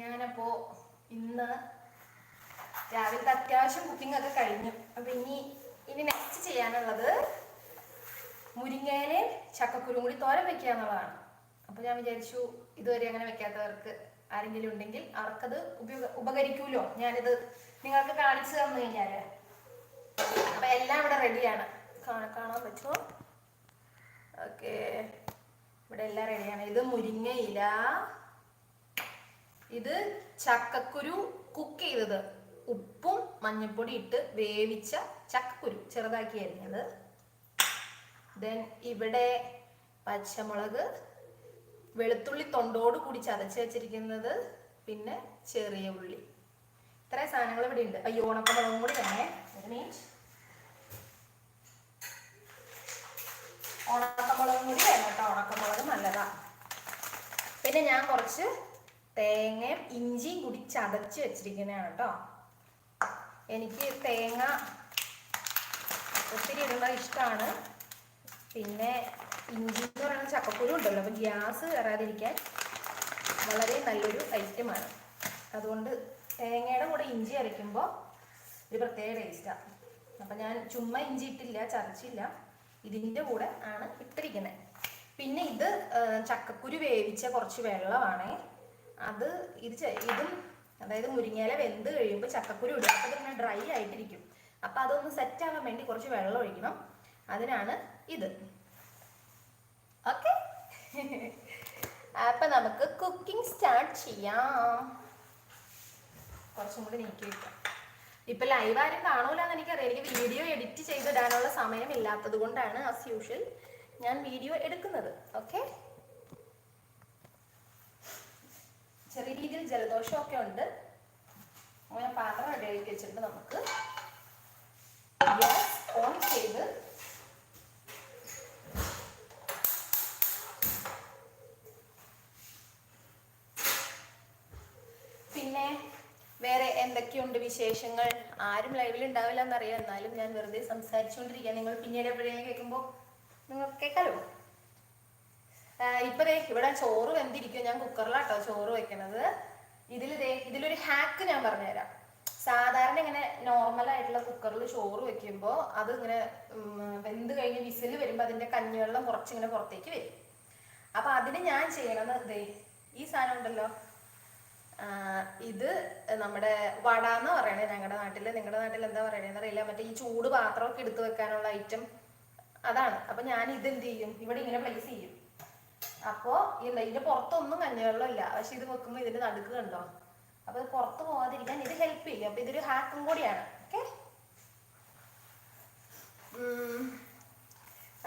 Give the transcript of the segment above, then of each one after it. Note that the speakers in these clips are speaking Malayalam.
ഞാനപ്പോൾ ഇന്ന് രാവിലത്തെ അത്യാവശ്യം കുക്കിംഗ് ഒക്കെ കഴിഞ്ഞു. അപ്പം ഇനി ഇനി നെക്സ്റ്റ് ചെയ്യാനുള്ളത് മുരിങ്ങയിലെ ചക്കക്കുരും കൂടി തോരൻ വെക്കുക എന്നുള്ളതാണ്. അപ്പോൾ ഞാൻ വിചാരിച്ചു ഇതുവരെ അങ്ങനെ വെക്കാത്തവർക്ക് ആരെങ്കിലും ഉണ്ടെങ്കിൽ അവർക്കത് ഉപയോഗ ഉപകരിക്കൂലോ? ഞാനിത് നിങ്ങൾക്ക് കാണിച്ചു തന്നു കഴിഞ്ഞാൽ അപ്പം എല്ലാം ഇവിടെ റെഡിയാണ് കാണാൻ പറ്റുമോ? ഓക്കെ ഇവിടെ എല്ലാം റെഡിയാണ് ഇത് മുരിങ്ങയില ഇത് ചക്കക്കുരു കുക്ക് ചെയ്തത്. ഉപ്പും മഞ്ഞൾപ്പൊടി ഇട്ട് വേവിച്ച ചക്കക്കുരു ചെറുതാക്കി അരിഞ്ഞത്. ദെൻ ഇവിടെ പച്ചമുളക് വെളുത്തുള്ളി തൊണ്ടോട് കൂടി ചതച്ച് വെച്ചിരിക്കുന്നത് പിന്നെ ചെറിയ ഉള്ളി. ഇത്രയും സാധനങ്ങൾ ഇവിടെ ഉണ്ട്. അയ്യോ ഉണക്കമുളകും കൂടി തന്നെ. ഉണക്കമുളകും കൂടി വേണം കേട്ടോ. ഉണക്കമുളക് നല്ലതാ. പിന്നെ ഞാൻ കുറച്ച് തേങ്ങയും ഇഞ്ചിയും കൂടി ചതച്ച് വെച്ചിരിക്കുന്നതാണ് കേട്ടോ. എനിക്ക് തേങ്ങ ഒത്തിരി ഇടുന്നത് ഇഷ്ടമാണ്. പിന്നെ ഇഞ്ചി എന്ന് പറയുന്ന ചക്കക്കുരു ഉണ്ടല്ലോ അപ്പം ഗ്യാസ് കയറാതിരിക്കാൻ വളരെ നല്ലൊരു ഐറ്റമാണ് അതുകൊണ്ട് തേങ്ങയുടെ കൂടെ ഇഞ്ചി അരയ്ക്കുമ്പോൾ ഒരു പ്രത്യേക ടേസ്റ്റാണ് അപ്പം ഞാൻ ചുമ്മാ ഇഞ്ചി ഇട്ടില്ല ചതച്ചില്ല. ഇതിന്റെ കൂടെ ആണ് ഇട്ടിരിക്കുന്നത് പിന്നെ ഇത് ചക്കക്കുരു വേവിച്ച കുറച്ച് വെള്ളമാണേ. അത് ഇത് ഇതും അതായത് മുരിങ്ങയില വെന്ത് കഴിയുമ്പോൾ ചക്കക്കുരു ഇടും. അപ്പോൾ ഇങ്ങനെ ഡ്രൈ ആയിട്ടിരിക്കും. അപ്പോൾ അതൊന്ന് സെറ്റ് ആവാൻ വേണ്ടി കുറച്ച് വെള്ളം ഒഴിക്കണം. അതിനാണ് ഇത്. ഓക്കെ അപ്പൊ നമുക്ക് കുക്കിംഗ് സ്റ്റാർട്ട് ചെയ്യാം. കുറച്ചും കൂടി നീക്കി വെക്കാം. ഇപ്പൊ ലൈവ് ആരും കാണൂലെന്ന് എനിക്കറിയാം. എനിക്ക് വീഡിയോ എഡിറ്റ് ചെയ്തിടാനുള്ള സമയമില്ലാത്തത് കൊണ്ടാണ് ആസ് യൂഷ്വൽ ഞാൻ വീഡിയോ എടുക്കുന്നത്. ഓക്കെ ജലദോഷമൊക്കെ ഉണ്ട്. അങ്ങനെ പാത്രം റെഡിയാക്കി വെച്ചിട്ട് നമുക്ക്. ഗ്യാസ് ഓൺ ചെയ്ത് പിന്നെ വേറെ എന്തൊക്കെയുണ്ട് വിശേഷങ്ങൾ? ആരും ലൈവിൽ ഉണ്ടാവില്ല എന്നറിയാം. എന്നാലും ഞാൻ വെറുതെ സംസാരിച്ചുകൊണ്ടിരിക്കുക നിങ്ങൾ പിന്നീട് എപ്പോഴെങ്കിലും കേൾക്കുമ്പോൾ നിങ്ങൾ കേൾക്കാലോ? ഇപ്പൊ ഇവിടെ ചോറ് വെന്തിരിക്കും ഞാൻ കുക്കറിലാട്ടോ ചോറ് വെക്കണത്. ഇതിൽ ദേ ഇതിലൊരു ഹാക്ക് ഞാൻ പറഞ്ഞുതരാം. സാധാരണ ഇങ്ങനെ നോർമൽ ആയിട്ടുള്ള കുക്കറിൽ ചോറ് വെക്കുമ്പോൾ അത് ഇങ്ങനെ വെന്ത് കഴിഞ്ഞ് വിസിൽ വരുമ്പോൾ അതിന്റെ കഞ്ഞിവെള്ളം കുറച്ചിങ്ങനെ പുറത്തേക്ക് വരും. അപ്പൊ അതിന് ഞാൻ ചെയ്യണത് ദേ ഈ സാധനം ഉണ്ടല്ലോ. ഇത് നമ്മുടെ വട എന്ന് പറയണേ ഞങ്ങളുടെ നാട്ടിൽ നിങ്ങളുടെ നാട്ടിൽ എന്താ പറയണേന്ന് അറിയില്ല. മറ്റേ ഈ ചൂട് പാത്രമൊക്കെ എടുത്തു വെക്കാനുള്ള ഐറ്റം അതാണ്. അപ്പൊ ഞാൻ ഇത് എന്ത് ചെയ്യും? ഇവിടെ ഇങ്ങനെ പ്ലേസ് ചെയ്യും. അപ്പോ എന്താ ഇതിന്റെ പുറത്തൊന്നും കഞ്ഞിവെള്ളം ഇല്ല. പക്ഷെ ഇത് വെക്കുമ്പോൾ ഇതിന്റെ നടുക്ക് കണ്ടോ? അപ്പൊ ഇത് പുറത്ത് പോവാതിരിക്കാൻ ഇത് ഹെൽപ്പ് ചെയ്യും. അപ്പൊ ഇതൊരു ഹാക്കും കൂടിയാണ്. ഓക്കെ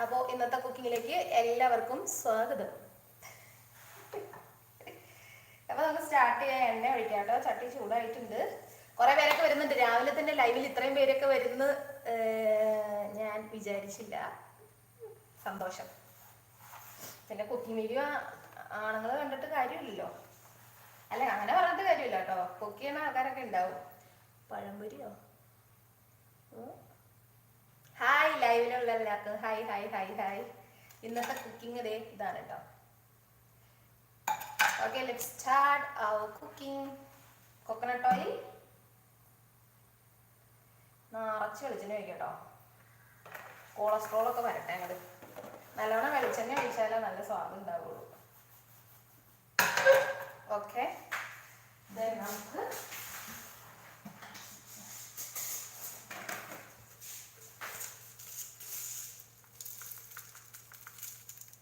അപ്പോൾ ഇന്നത്തെ കുക്കിങ്ങിലേക്ക് എല്ലാവർക്കും സ്വാഗതം. അപ്പൊ നമുക്ക് സ്റ്റാർട്ട് ചെയ്യാൻ എണ്ണ ഒഴിക്കാം കേട്ടോ. ചട്ടി ചൂടായിട്ടുണ്ട്. കൊറേ പേരൊക്കെ വരുന്നുണ്ട്. രാവിലെ തന്നെ ലൈവിൽ ഇത്രയും പേരൊക്കെ വരുന്ന ഞാൻ വിചാരിച്ചില്ല. സന്തോഷം. പിന്നെ കുക്കിംഗ് വീഡിയോ ആണുങ്ങൾ കണ്ടിട്ട് കാര്യമില്ലല്ലോ. അല്ല അങ്ങനെ പറഞ്ഞിട്ട് കാര്യമില്ല കേട്ടോ. കുക്ക് ചെയ്യുന്ന ആൾക്കാരൊക്കെ ഉണ്ടാവും. പഴംപൊരിയോ? ഹായ് ലൈവിലുള്ള എല്ലാവർക്കും. Hi hi hi hi. ഇന്നത്തെ കുക്കിംഗ് ഡേ ഇതാണ് കേട്ടോ. Okay let start our cooking coconut oil നിറച്ച് വെളിച്ചെണ്ണ ഒഴിക്കാം കേട്ടോ. കൊളസ്ട്രോൾ ഒക്കെ വരട്ടെ അങ്ങോട്ട് നല്ലവണ്ണം വെളിച്ചെണ്ണ ഒഴിച്ചാലേ നല്ല സ്വാദ് ഉണ്ടാവുള്ളൂ. ഓക്കെ. നമുക്ക്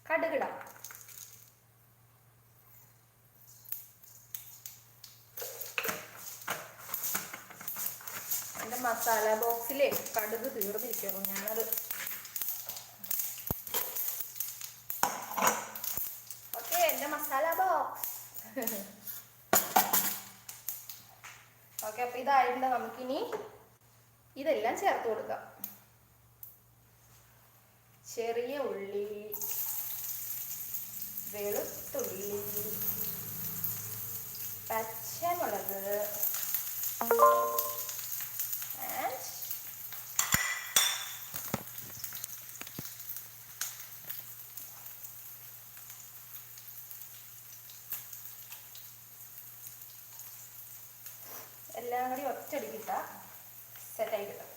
കടുകിടാം. മസാല ബോക്സിലെ കടുക് തീർന്നിരിക്കുന്നു ഞാനത് ഓക്കെ എന്റെ മസാല ബോക്സ് ഓക്കെ അപ്പൊ ഇതായിട്ടുണ്ട് നമുക്കിനി ഇതെല്ലാം ചേർത്ത് കൊടുക്കാം. ചെറിയ ഉള്ളി വെളുത്തുള്ളി പച്ചമുളക് and എല്ലാം കൂടി ഒറ്റയടിക്കിട്ട സെറ്റായി കിട്ടും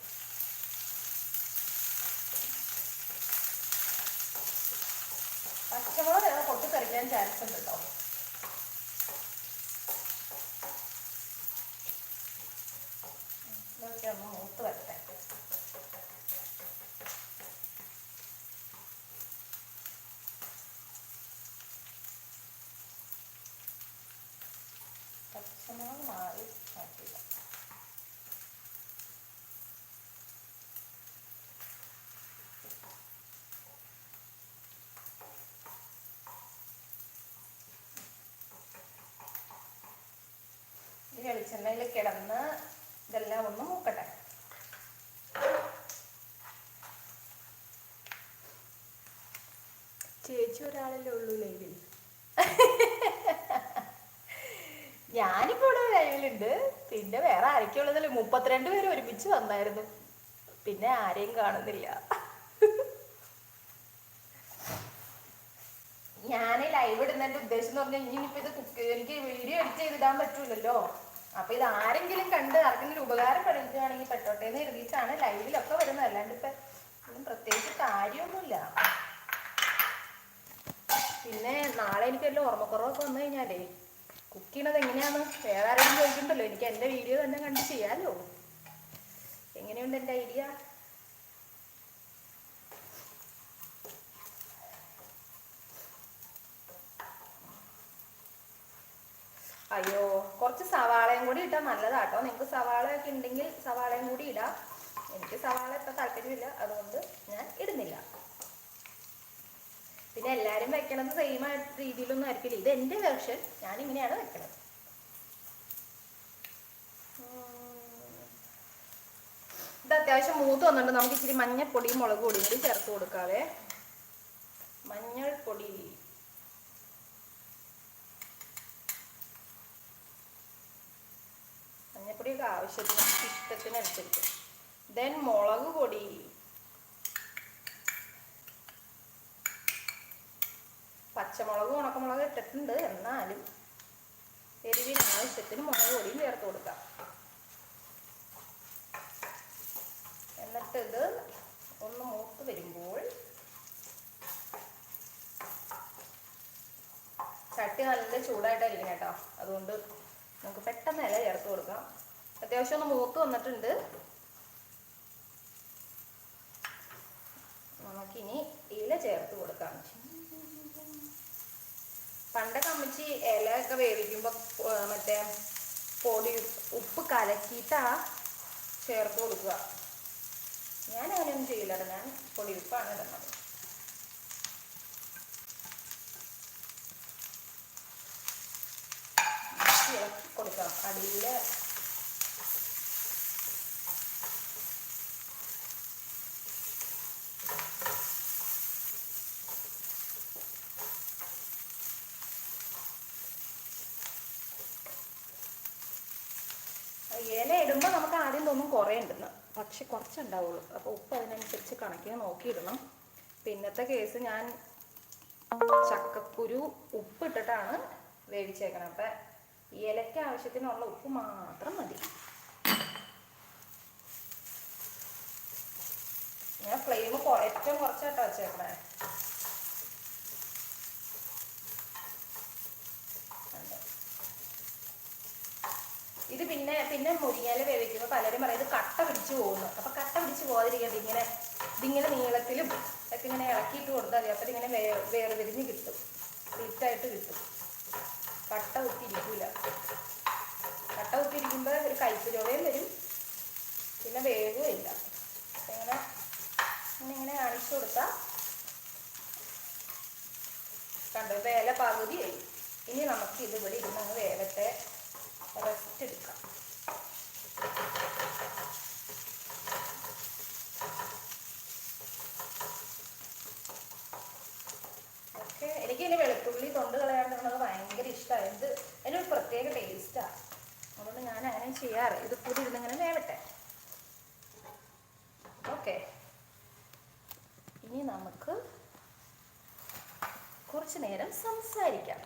പച്ചമുളക് വേറെ പൊട്ടിത്തെറിക്കാൻ ചാൻസ് ഉണ്ട് കേട്ടോ ഇതൊക്കെ ഒന്ന് മൂത്ത് വരട്ടെ പച്ചമുളക് മാറി മാറ്റില്ല ഈ വെളിച്ചെണ്ണയിൽ കിടന്ന് ഇതെല്ലാം ഒന്ന് മൂക്കട്ടെ. ചേച്ചി ഒരാളല്ലേ ഉള്ളൂ ലൈവിൽ? ഞാനിപ്പോ ഇവിടെ ലൈവിലുണ്ട്. പിന്നെ വേറെ ആരൊക്കെ ഉള്ളതല്ലേ. മുപ്പത്തിരണ്ട് പേര് ഒരുമിച്ച് വന്നായിരുന്നു. പിന്നെ ആരെയും കാണുന്നില്ല. ഞാൻ ലൈവ് ഇടുന്നതിന്റെ ഉദ്ദേശം എന്ന് പറഞ്ഞാൽ ഇനിയിപ്പോ ഇത് കുക്ക് എനിക്ക് വീഡിയോ എഡിറ്റ് ചെയ്തിടാൻ പറ്റൂലല്ലോ. അപ്പൊ ഇത് ആരെങ്കിലും കണ്ട് ആർക്കെങ്കിലും ഉപകാരപ്പെടുകയാണെങ്കിൽ പെട്ടോട്ടെ എന്ന് എഴുതിയിട്ടാണ് ലൈവിലൊക്കെ വരുന്നത്. അല്ലാണ്ട് ഇപ്പൊ ഒന്നും പ്രത്യേകിച്ച് കാര്യമൊന്നുമില്ല. പിന്നെ നാളെ എനിക്ക് വല്ല ഓർമ്മക്കുറവൊക്കെ വന്നു കഴിഞ്ഞാലേ കുക്ക് ചെയ്യണത് എങ്ങനെയാന്ന് വേറെ ആരെങ്കിലും ചോദിക്കണ്ടല്ലോ. എനിക്ക് എന്റെ വീഡിയോ തന്നെ കണ്ട് ചെയ്യാലോ. എങ്ങനെയുണ്ട് എന്റെ ഐഡിയ അയ്യോ കുറച്ച് സവാളയും കൂടി ഇട്ടാൽ നല്ലതാട്ടോ. നിങ്ങൾക്ക് സവാള ഒക്കെ ഉണ്ടെങ്കിൽ സവാളയും കൂടി ഇടാം. എനിക്ക് സവാള ഇപ്പം താല്പര്യമില്ല അതുകൊണ്ട് ഞാൻ ഇടുന്നില്ല. പിന്നെ എല്ലാവരും വെക്കണത് സെയിം രീതിയിലൊന്നും ആയിരിക്കില്ല. ഇത് എന്റെ വെർഷൻ ഞാൻ ഇങ്ങനെയാണ് വെക്കണത്. ഇത് അത്യാവശ്യം മൂത്ത് വന്നിട്ടുണ്ട്. നമുക്ക് ഇച്ചിരി മഞ്ഞപ്പൊടിയും മുളക് പൊടിയും കൂടി ചേർത്ത് കൊടുക്കാവേ. മഞ്ഞൾപ്പൊടി മഞ്ഞൾപ്പൊടിയൊക്കെ ആവശ്യത്തിന് ഇഷ്ടത്തിനനുസരിച്ച് ദെൻ മുളക് പൊടി. പച്ചമുളക് ഉണക്കമുളക് ഇട്ടിട്ടുണ്ട്. എന്നാലും എരിവിന് ആവശ്യത്തിന് മുളക് പൊടിയും ചേർത്ത് കൊടുക്കാം. എന്നിട്ട് ഇത് ഒന്ന് മൂത്ത് വരുമ്പോൾ ചട്ടി നല്ല ചൂടായിട്ടായിരിക്കും കേട്ടോ. അതുകൊണ്ട് നമുക്ക് പെട്ടെന്ന് ഇല ചേർത്ത് കൊടുക്കാം. അത്യാവശ്യം ഒന്ന് മൂത്ത് വന്നിട്ടുണ്ട്. നമുക്കിനി ഇല ചേർത്ത് കൊടുക്കാം. പണ്ടൊക്കെ അമ്മച്ചി ഇലയൊക്കെ ഒക്കെ വേവിക്കുമ്പോൾ മറ്റേ പൊടി ഉപ്പ് കലക്കിയിട്ടാ ചേർത്ത് കൊടുക്കുക. ഞാൻ അങ്ങനെയൊന്നും ചെയ്യില്ല ഞാൻ പൊടി ഉപ്പാണ് ഇടുന്നത്. കൊടുക്കാം. അടിയിൽ ഇല ഇടുമ്പോൾ നമുക്ക് ആദ്യം തോന്നും കുറേ പക്ഷെ കുറച്ചുണ്ടാവുള്ളൂ. അപ്പോൾ ഉപ്പ് അതിനനുസരിച്ച് കണക്കിന് നോക്കിയിടണം. പിന്നത്തെ കേസ് ഞാൻ ചക്കക്കുരു ഉപ്പ് ഇട്ടിട്ടാണ് വേവിച്ചേക്കണം. അപ്പം ഇലയ്ക്ക് ആവശ്യത്തിനുള്ള ഉപ്പ് മാത്രം മതി. ഞാൻ ഫ്ലെയിം ഏറ്റവും കുറച്ചാട്ടോ വെച്ചേക്കണേ. ഇത് പിന്നെ പിന്നെ മുരിങ്ങയില വേവിക്കുമ്പോൾ പലരും പറയും ഇത് കട്ട പിടിച്ചു പോകുന്നു. അപ്പൊ കട്ട പിടിച്ച് പോകാതിരിക്കട്ടെ ഇങ്ങനെ ഇതിങ്ങനെ നീളത്തിലും ഒക്കെ ഇങ്ങനെ ഇളക്കിയിട്ട് കൊടുത്താൽ മതി. അപ്പം ഇങ്ങനെ വേ വേർതിരിഞ്ഞ് കിട്ടും. സ്പ്ലിറ്റായിട്ട് കിട്ടും. കട്ട കുത്തിയിരിക്കൂല. കട്ട കുത്തിയിരിക്കുമ്പോൾ ഒരു കയ്പ് വരും. പിന്നെ വേഗമില്ല അപ്പം ഇങ്ങനെ ഇങ്ങനെ ഇങ്ങനെ കാണിച്ചു കൊടുത്താൽ കണ്ടോ? വേല പകുതിയായി ഇനി നമുക്ക് ഇത് ഇവിടെ ഇരുന്ന് വേഗത്തെ റെസ്റ്റ് എടുക്കാം ഓക്കെ. എനിക്ക് ഇനി വെളുത്തുള്ളി തൊണ്ട് കളയാണ്ടുള്ളത് ഭയങ്കര ഇഷ്ടമാണ് എന്ത് അതിനൊരു പ്രത്യേക ടേസ്റ്റാണ് അതുകൊണ്ട് ഞാൻ അങ്ങനെ ചെയ്യാറ്. ഇത് കൂടി ഇരുന്നിങ്ങനെ വേവട്ടെ. ഓക്കെ. ഇനി നമുക്ക് കുറച്ച് നേരം സംസാരിക്കാം.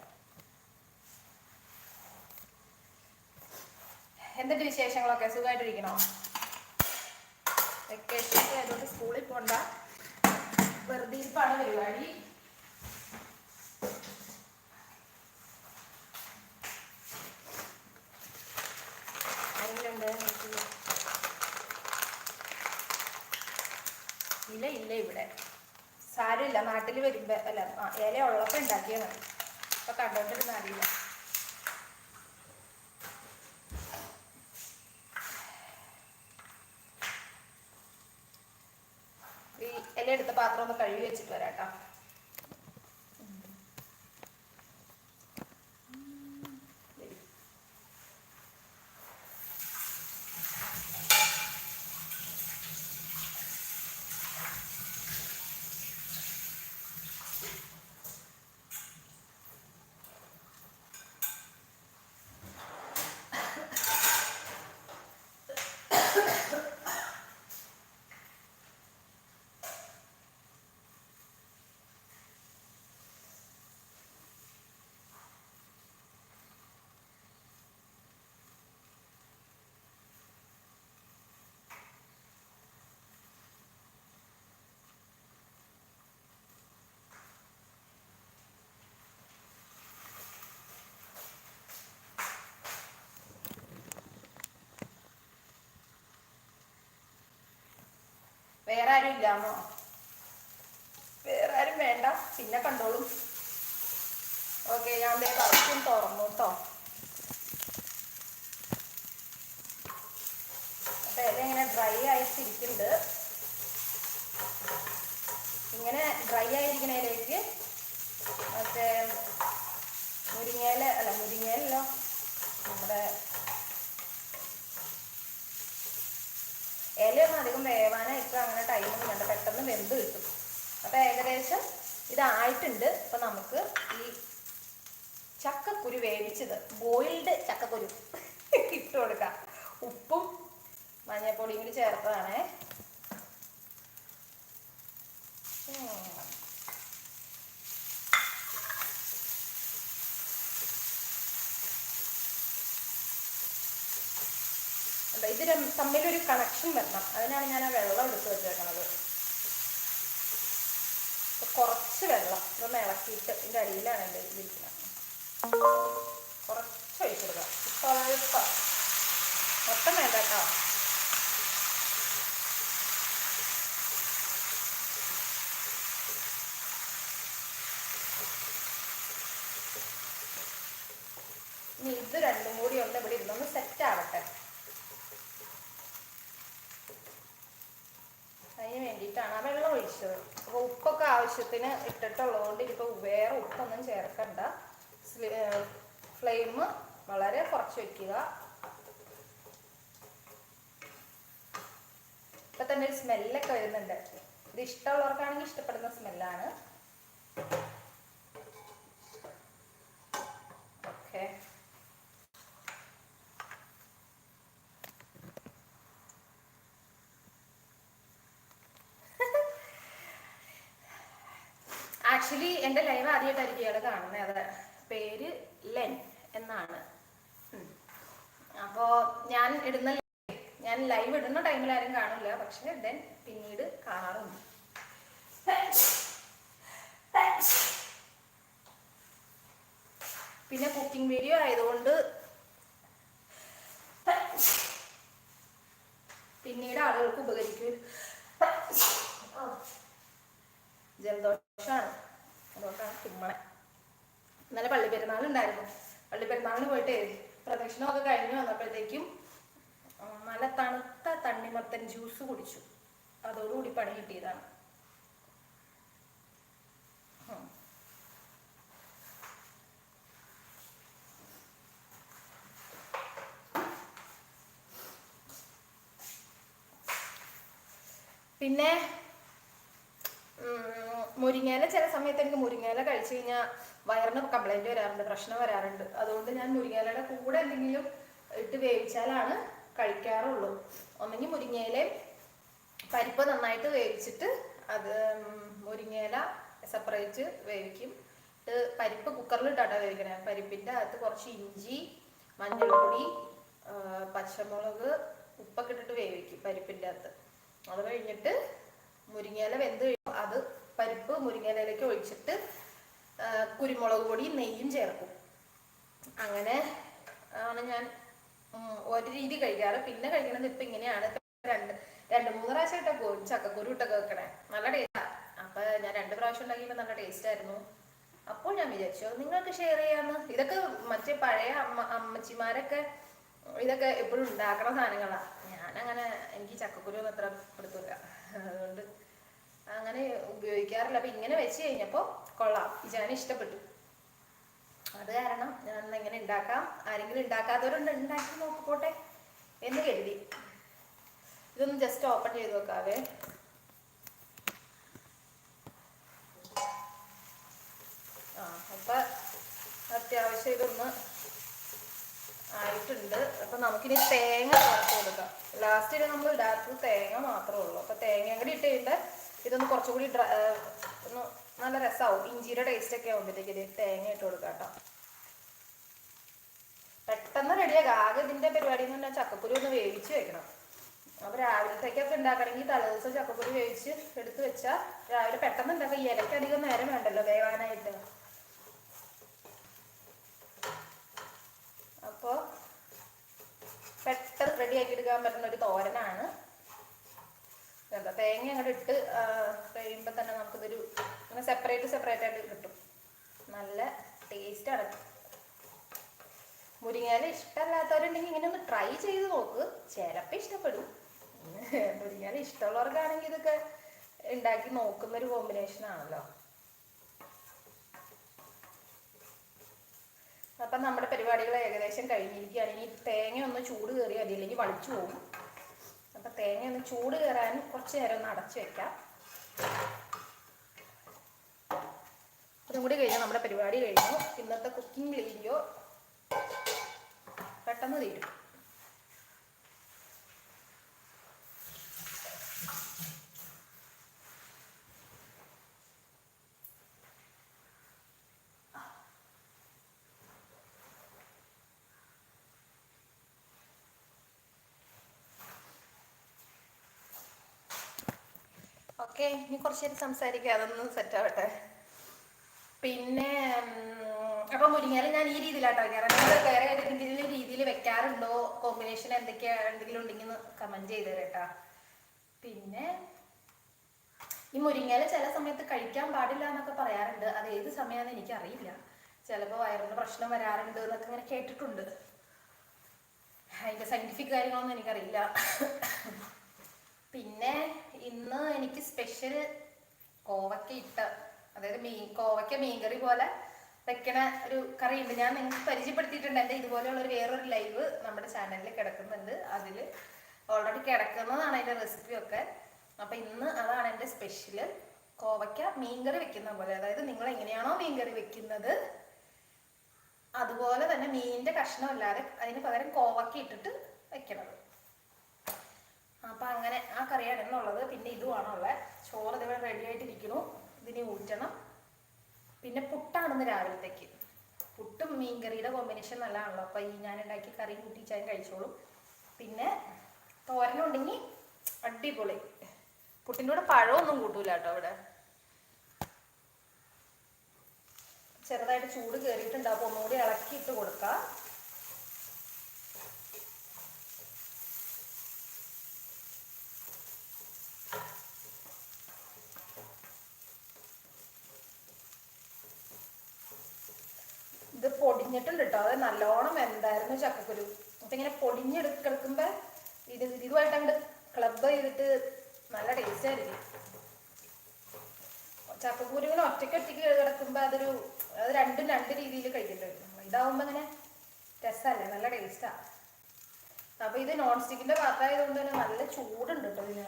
എന്തൊക്കെ വിശേഷങ്ങളൊക്കെ? സുഖമായിട്ടിരിക്കണോ വെക്കേഷൻ ആയതുകൊണ്ട് സ്കൂളിൽ പോണ്ട. വെറുതെ ഇരിപ്പാണ് പരിപാടി. ഇല ഇല്ല ഇവിടെ. സാരമില്ല. നാട്ടിൽ വരുമ്പോ അല്ല ഇല ഉള്ളപ്പോ ഉണ്ടാക്കിയാൽ മതി ഇപ്പൊ കണ്ടോണ്ടിരുന്ന എടുത്ത പാത്രം ഒന്ന് കഴുകി വെച്ചിട്ട് വരാം കേട്ടോ വേറെ ആരും ഇല്ലാമോ വേറെ ആരും വേണ്ട. പിന്നെ കണ്ടോളും. ഓക്കെ ഞാൻ ദേ തുറന്നു കേട്ടോ അപ്പൊ ഇല ഇങ്ങനെ ഡ്രൈ ആയിട്ടിരിക്കുന്നുണ്ട്. ഇങ്ങനെ ഡ്രൈ ആയിരിക്കണേലേക്ക് മറ്റേ മുരിങ്ങയില അല്ല മുരിങ്ങയിലല്ലോ നമ്മുടെ ഇലയൊന്നും അധികം വേവാനായിട്ട് അങ്ങനെ ടൈമൊന്നും വേണ്ട പെട്ടെന്ന് വെന്ത് കിട്ടും. അപ്പൊ ഏകദേശം ഇതായിട്ടുണ്ട്. അപ്പൊ നമുക്ക് ഈ ചക്കക്കുരു വേവിച്ചത് ബോയിൽഡ് ചക്കക്കുരു ഇട്ട് കൊടുക്കാം. ഉപ്പും മഞ്ഞൾപ്പൊടിയും കൂടി ചേർത്തതാണേ. ഇത് തമ്മിലൊരു കണക്ഷൻ വരണം. അതിനാണ് ഞാൻ ആ വെള്ളം എടുത്ത് വെച്ചേക്കണത് അപ്പൊ കുറച്ച് വെള്ളം ഇതൊന്ന് ഇളക്കിയിട്ട് ഇതിന്റെ അടിയിലാണ് എന്റെ ഇതിരിക്കുന്നത് കുറച്ച് ഒഴിച്ചു ഇപ്പോൾ സ്വല്പം മൊത്തം വേണ്ട കേട്ടോ. ഇനി ഇത് രണ്ടും കൂടി ഒന്ന് ഇവിടെ ഇരുന്നൊന്ന് സെറ്റ് ആവട്ടെ. അതിന് വേണ്ടിയിട്ടാണ് ആ വെള്ളം ഒഴിച്ചത്. അപ്പോൾ ഉപ്പൊക്കെ ആവശ്യത്തിന് ഇട്ടിട്ടുള്ളതുകൊണ്ട് ഇപ്പോൾ വേറെ ഉപ്പൊന്നും ചേർക്കണ്ട. ഫ്ലെയിം വളരെ കുറച്ച് വയ്ക്കുക ഇപ്പൊ തന്നെ ഒരു സ്മെല്ലൊക്കെ വരുന്നുണ്ട്. ഇത് ഇഷ്ടമുള്ളവർക്കാണെങ്കിൽ ഇഷ്ടപ്പെടുന്ന സ്മെല്ലാണ് ഓക്കെ ആക്ച്വലി എന്റെ ലൈവ് ആദ്യമായിട്ടായിരിക്കും ഇയാൾ കാണുന്നത് അത് പേര് ലെൻ എന്നാണ്. അപ്പോ ഞാൻ ഇടുന്ന ഞാൻ ലൈവ് ഇടുന്ന ടൈമിൽ ആരും കാണില്ല. പക്ഷെ ദെൻ പിന്നീട് കാണാറുണ്ട്. പിന്നെ കുക്കിംഗ് വീഡിയോ ആയതുകൊണ്ട് പിന്നീട് ആളുകൾക്ക് ഉപകരിക്കും. ജലദോഷമാണ് അതുകൊണ്ടാണ് തുമ്മണെ ഇന്നലെ പള്ളി പെരുന്നാൾ ഉണ്ടായിരുന്നു പള്ളി പെരുന്നാളിന് പോയിട്ട് പ്രദക്ഷിണമൊക്കെ കഴിഞ്ഞു. വന്നപ്പോഴത്തേക്കും നല്ല തണുത്ത തണ്ണിമത്തൻ ജ്യൂസ് കുടിച്ചു. അതോടുകൂടി പണി കിട്ടിയതാണ്. പിന്നെ മുരിങ്ങയില ചില സമയത്ത് എനിക്ക് മുരിങ്ങയില കഴിച്ചു കഴിഞ്ഞാൽ വയറിന് കംപ്ലൈന്റ് വരാറുണ്ട് പ്രശ്നം വരാറുണ്ട്. അതുകൊണ്ട് ഞാൻ മുരിങ്ങയിലയുടെ കൂടെ എന്തെങ്കിലും ഇട്ട് വേവിച്ചാലാണ് കഴിക്കാറുള്ളൂ. ഒന്നെങ്കിൽ മുരിങ്ങയിലയും പരിപ്പ് നന്നായിട്ട് വേവിച്ചിട്ട് അത് മുരിങ്ങയില സെപ്പറേറ്റ് വേവിക്കും. പരിപ്പ് കുക്കറിൽ ഇട്ടാട്ടാ വേവിക്കണേ. പരിപ്പിന്റെ അകത്ത് കുറച്ച് ഇഞ്ചി മഞ്ഞൾപ്പൊടി പച്ചമുളക് ഉപ്പൊക്കെ ഇട്ടിട്ട് വേവിക്കും പരിപ്പിന്റെ അകത്ത്. അത് കഴിഞ്ഞിട്ട് മുരിങ്ങയില വെന്ത് അത് പരിപ്പ് മുരിങ്ങയിലേക്ക് ഒഴിച്ചിട്ട് കുരുമുളക് പൊടി നെയ്യും ചേർക്കും. അങ്ങനെ ആണ് ഞാൻ ഒരു രീതി കഴിക്കാറ്. പിന്നെ കഴിക്കണത് ഇപ്പൊ ഇങ്ങനെയാണ്. രണ്ട് രണ്ട് മൂന്ന് പ്രാവശ്യം ഇട്ടൊക്കെ ചക്കക്കുരു ഇട്ടൊക്കെ വെക്കണേ. നല്ല ടേസ്റ്റാ. അപ്പൊ ഞാൻ രണ്ട് പ്രാവശ്യം ഉണ്ടാക്കിയപ്പോൾ നല്ല ടേസ്റ്റ് ആയിരുന്നു അപ്പോൾ ഞാൻ വിചാരിച്ചു നിങ്ങൾക്ക് ഷെയർ ചെയ്യാന്ന്. ഇതൊക്കെ മറ്റേ പഴയ അമ്മ അമ്മച്ചിമാരൊക്കെ ഇതൊക്കെ എപ്പോഴും ഉണ്ടാക്കണ സാധനങ്ങളാ. ഞാനങ്ങനെ എനിക്ക് ചക്കക്കുരു ഒന്നും അത്ര പിടുത്തില്ല അതുകൊണ്ട് അങ്ങനെ ഉപയോഗിക്കാറില്ല. അപ്പൊ ഇങ്ങനെ വെച്ച് കഴിഞ്ഞപ്പോൾ കൊള്ളാം. ഇജാന് ഇഷ്ടപ്പെട്ടു. അത് കാരണം ഞാൻ എങ്ങനെ ഉണ്ടാക്കാം ആരെങ്കിലും ഉണ്ടാക്കാത്തവരുണ്ട് ഉണ്ടാക്കി നോക്കിക്കോട്ടെ എന്ന് കരുതി. ഇതൊന്ന് ജസ്റ്റ് ഓപ്പൺ ചെയ്ത് നോക്കാവേ. ആ അപ്പൊ അത്യാവശ്യം ഇതൊന്ന് ആയിട്ടുണ്ട്. അപ്പൊ നമുക്കിനി തേങ്ങ ചേർത്ത് കൊടുക്കാം. ലാസ്റ്റിൽ നമ്മൾ ഇടാത്തത് തേങ്ങ മാത്രമേ ഉള്ളൂ. അപ്പൊ തേങ്ങ കൂടി ഇട്ട് കഴിയുമ്പോൾ ഇതൊന്ന് കുറച്ചുകൂടി കൂടി ഒന്ന് നല്ല രസമാവും ഇഞ്ചിയുടെ ടേസ്റ്റ് ഒക്കെ ആവുമ്പോഴത്തേക്ക് ഇത് തേങ്ങ ഇട്ട് കൊടുക്കാം കേട്ടോ പെട്ടെന്ന് റെഡിയാക്കുക ആകെ ഇതിന്റെ പരിപാടി എന്ന് പറഞ്ഞാൽ ചക്കക്കുരു ഒന്ന് വേവിച്ച് വെക്കണം. അപ്പൊ രാവിലത്തേക്കൊക്കെ ഉണ്ടാക്കണമെങ്കിൽ തലേദിവസം ചക്കക്കുരു വേവിച്ച് എടുത്തു വെച്ചാൽ രാവിലെ പെട്ടെന്ന് ഉണ്ടാക്കാം. ഈ ഇലയ്ക്ക് അധികം നേരം വേണ്ടല്ലോ വേവാനായിട്ട്. അപ്പോൾ പെട്ടെന്ന് റെഡിയാക്കി എടുക്കാൻ പറ്റുന്ന ഒരു തോരനാണ്. എന്താ തേങ്ങ അങ്ങോട്ട് ഇട്ട് കഴിയുമ്പോൾ തന്നെ നമുക്കിതൊരു ഇങ്ങനെ സെപ്പറേറ്റ് സെപ്പറേറ്റ് ആയിട്ട് കിട്ടും. നല്ല ടേസ്റ്റ് ടേസ്റ്റാണ് മുരിങ്ങയില ഇഷ്ടമല്ലാത്തവരുണ്ടെങ്കിൽ ഇങ്ങനെ ഒന്ന് ട്രൈ ചെയ്ത് നോക്ക്. ചിലപ്പോൾ ഇഷ്ടപ്പെടും. മുരിങ്ങയില ഇഷ്ടമുള്ളവർക്കാണെങ്കിൽ ഇതൊക്കെ ഉണ്ടാക്കി നോക്കുന്ന ഒരു കോമ്പിനേഷൻ ആണല്ലോ. അപ്പം നമ്മുടെ പരിപാടികൾ ഏകദേശം കഴിഞ്ഞിരിക്കുകയാണ്. ഇനി തേങ്ങ ഒന്ന് ചൂട് കയറി അതില്ലെങ്കിൽ വളിച്ചു പോകും. അപ്പം തേങ്ങ ഒന്ന് ചൂട് കയറാൻ കുറച്ച് നേരം ഒന്ന് അടച്ചു വെക്കാം. അതും കൂടി കഴിഞ്ഞാൽ നമ്മുടെ പരിപാടി കഴിഞ്ഞു. ഇന്നത്തെ കുക്കിംഗ് വീഡിയോ പെട്ടെന്ന് തീരും. ഓക്കെ ഇനി കുറച്ച് നേരം സംസാരിക്കാം അതൊന്ന് സെറ്റ് ആവട്ടെ. പിന്നെ അപ്പൊ മുരിങ്ങയില ഞാൻ ഈ രീതിയിലാട്ടോ നിങ്ങൾ വേറെ ഏതെങ്കിലും രീതിയിൽ വെക്കാറുണ്ടോ? കോമ്പിനേഷൻ എന്തൊക്കെയാ എന്തെങ്കിലും ഉണ്ടെങ്കിൽ കമന്റ് ചെയ്ത് കേട്ടാ പിന്നെ ഈ മുരിങ്ങയില ചില സമയത്ത് കഴിക്കാൻ പാടില്ല എന്നൊക്കെ പറയാറുണ്ട്. അത് ഏത് സമയമാണെന്ന് എനിക്കറിയില്ല. ചിലപ്പോൾ വയറിന് പ്രശ്നം വരാറുണ്ട് എന്നൊക്കെ ഇങ്ങനെ കേട്ടിട്ടുണ്ട്. അതിന്റെ സയന്റിഫിക് കാര്യങ്ങളൊന്നും എനിക്കറിയില്ല. പിന്നെ ഇന്ന് എനിക്ക് സ്പെഷ്യൽ കോവക്ക ഇട്ട അതായത് മീൻ കോവക്ക മീൻകറി പോലെ വെക്കണ ഒരു കറി ഉണ്ട് ഞാൻ നിങ്ങൾക്ക് പരിചയപ്പെടുത്തിയിട്ടുണ്ട്. എന്റെ ഇതുപോലെയുള്ള ഒരു വേറൊരു ലൈവ് നമ്മുടെ ചാനലിൽ കിടക്കുന്നുണ്ട്. അതിൽ ഓൾറെഡി കിടക്കുന്നതാണ് അതിന്റെ റെസിപ്പി ഒക്കെ. അപ്പം ഇന്ന് അതാണ് എന്റെ സ്പെഷ്യൽ കോവയ്ക്ക മീൻകറി വെക്കുന്ന പോലെ. അതായത് നിങ്ങൾ എങ്ങനെയാണോ മീൻകറി വെക്കുന്നത് അതുപോലെ തന്നെ മീനിന്റെ കഷ്ണം അല്ലാതെ അതിന് പകരം കോവക്ക ഇട്ടിട്ട് വെക്കണത്. അപ്പൊ അങ്ങനെ ആ കറിയാണ് ഇന്നുള്ളത്. പിന്നെ ഇതുമാണുള്ളത് ചോറ് ഇതിവിടെ റെഡി ആയിട്ടിരിക്കുന്നു. ഇതിനെ ഊറ്റണം. പിന്നെ പുട്ടാണെന്ന് രാവിലത്തേക്ക്. പുട്ടും മീൻകറിയുടെ കോമ്പിനേഷൻ നല്ലതാണല്ലോ. അപ്പൊ ഈ ഞാൻ ഉണ്ടാക്കി കറി കൂട്ടി ചായ കഴിച്ചോളും. പിന്നെ തോരനുണ്ടെങ്കിൽ അടിപൊളി. പുട്ടിന്റെ കൂടെ പഴമൊന്നും കൂട്ടൂല കേട്ടോ അവിടെ ചെറുതായിട്ട് ചൂട് കയറിയിട്ടുണ്ടാകും ഒന്നുകൂടി ഇളക്കിയിട്ട് കൊടുക്കാം. പൊടിഞ്ഞിട്ടുണ്ട് കേട്ടോ അത് നല്ലോണം എന്തായിരുന്നു ചക്കക്കുരു. അപ്പൊ ഇങ്ങനെ പൊടിഞ്ഞെടുക്കുമ്പോ ഇത് ഇതുമായിട്ട് അങ്ങോട്ട് ക്ലബ് ചെയ്തിട്ട് നല്ല ടേസ്റ്റ് ആയിരിക്കും. ചക്കക്കുരുവിന് ഒറ്റയ്ക്ക് ഒറ്റയ്ക്ക് കിടക്കുമ്പോ അതൊരു അത് രണ്ടും രണ്ട് രീതിയിൽ കഴിക്കേണ്ടി ഇതാവുമ്പോ ഇങ്ങനെ രസമല്ലേ നല്ല ടേസ്റ്റാ അപ്പൊ ഇത് നോൺ സ്റ്റിക്കിന്റെ പാത്രമായതുകൊണ്ട് തന്നെ നല്ല ചൂടുണ്ട് കേട്ടോ ഇതിന്.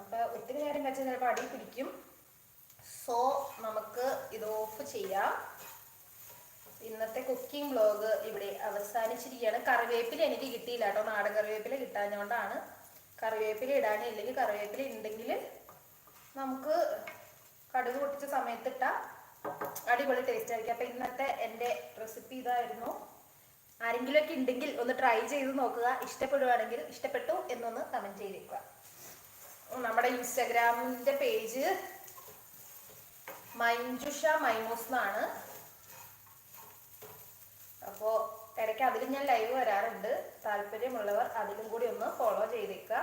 അപ്പൊ ഒത്തിരി നേരം വെച്ചാൽ ചിലപ്പോൾ അടി പിടിക്കും. സോ നമുക്ക് ഇത് ഓഫ് ചെയ്യാം. ഇന്നത്തെ കുക്കിംഗ് ബ്ലോഗ് ഇവിടെ അവസാനിച്ചിരിക്കുകയാണ്. കറിവേപ്പില എനിക്ക് കിട്ടിയില്ല കേട്ടോ. നാടൻ കറിവേപ്പില കിട്ടാഞ്ഞോണ്ടാണ്. കറിവേപ്പില ഇടാനില്ലെങ്കിൽ കറിവേപ്പില ഉണ്ടെങ്കിൽ നമുക്ക് കടുക് പൊട്ടിച്ച സമയത്ത് ഇട്ടാ അടിപൊളി ടേസ്റ്റ് ആയിരിക്കും. അപ്പൊ ഇന്നത്തെ എന്റെ റെസിപ്പി ഇതായിരുന്നു. ആരെങ്കിലും ഒക്കെ ഉണ്ടെങ്കിൽ ഒന്ന് ട്രൈ ചെയ്ത് നോക്കുക. ഇഷ്ടപ്പെടുവാണെങ്കിൽ ഇഷ്ടപ്പെട്ടു എന്നൊന്ന് കമന്റ് ചെയ്തേക്കുക. നമ്മുടെ ഇൻസ്റ്റാഗ്രാമിന്റെ പേജ് മൈൻജുഷ മൈമോസ് എന്നാണ്. അപ്പോൾ ഇടയ്ക്ക് അതിലും ഞാൻ ലൈവ് വരാറുണ്ട്. താല്പര്യമുള്ളവർ അതിലും കൂടി ഒന്ന് ഫോളോ ചെയ്തേക്കുക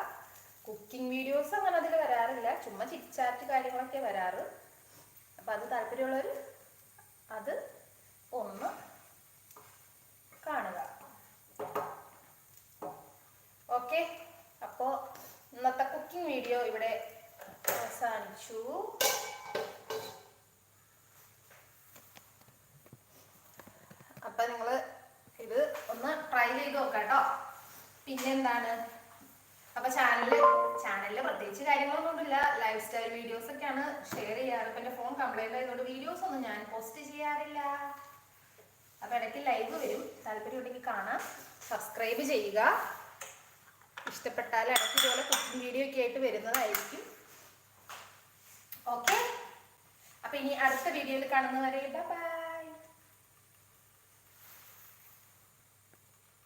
കുക്കിംഗ് വീഡിയോസ് അങ്ങനെ അതിൽ വരാറില്ല. ചുമ്മാ ചിറ്റാറ്റ് കാര്യങ്ങളൊക്കെ വരാറ്. അപ്പം അത് താല്പര്യമുള്ളവർ അത് ഒന്ന് കാണുക. ഓക്കെ അപ്പോൾ ഇന്നത്തെ കുക്കിംഗ് വീഡിയോ ഇവിടെ അവസാനിച്ചു അപ്പൊ നിങ്ങൾ ഇത് ഒന്ന് ട്രൈ ചെയ്ത് നോക്കാം കേട്ടോ. പിന്നെ എന്താണ് അപ്പൊ ചാനലിൽ ചാനലിൽ പ്രത്യേകിച്ച് കാര്യങ്ങളൊന്നുമില്ല. ലൈഫ് സ്റ്റൈൽ വീഡിയോസ് ഒക്കെയാണ് ഷെയർ ചെയ്യാറ്. എന്റെ ഫോൺ കംപ്ലൈന്റ് ആയതുകൊണ്ട് വീഡിയോസ് ഒന്നും ഞാൻ പോസ്റ്റ് ചെയ്യാറില്ല. അപ്പൊ ഇടയ്ക്ക് ലൈവ് വരും. താല്പര്യം ഉണ്ടെങ്കിൽ കാണാം. സബ്സ്ക്രൈബ് ചെയ്യുക. ഇഷ്ടപ്പെട്ടാൽ ഇടയ്ക്ക് ഇതുപോലെ കുക്കിംഗ് വീഡിയോ ഒക്കെ ആയിട്ട് വരുന്നതായിരിക്കും. ഓക്കെ അപ്പൊ ഇനി അടുത്ത വീഡിയോയിൽ കാണുന്നവരെ ബൈ